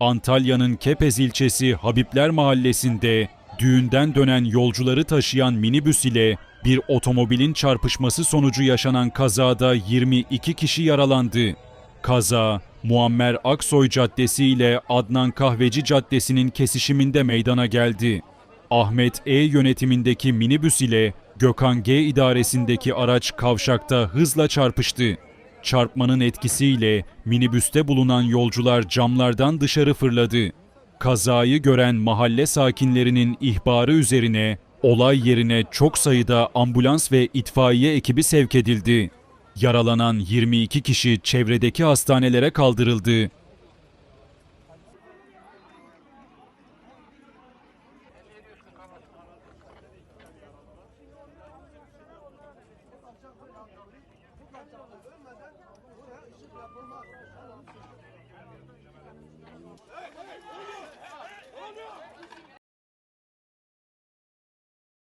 Antalya'nın Kepez ilçesi Habibler Mahallesi'nde düğünden dönen yolcuları taşıyan minibüs ile bir otomobilin çarpışması sonucu yaşanan kazada 22 kişi yaralandı. Kaza, Muammer Aksoy Caddesi ile Adnan Kahveci Caddesi'nin kesişiminde meydana geldi. Ahmet E yönetimindeki minibüs ile Gökhan G idaresindeki araç kavşakta hızla çarpıştı. Çarpmanın etkisiyle minibüste bulunan yolcular camlardan dışarı fırladı. Kazayı gören mahalle sakinlerinin ihbarı üzerine olay yerine çok sayıda ambulans ve itfaiye ekibi sevk edildi. Yaralanan 22 kişi çevredeki hastanelere kaldırıldı olmadan buna ışık yapılmaz.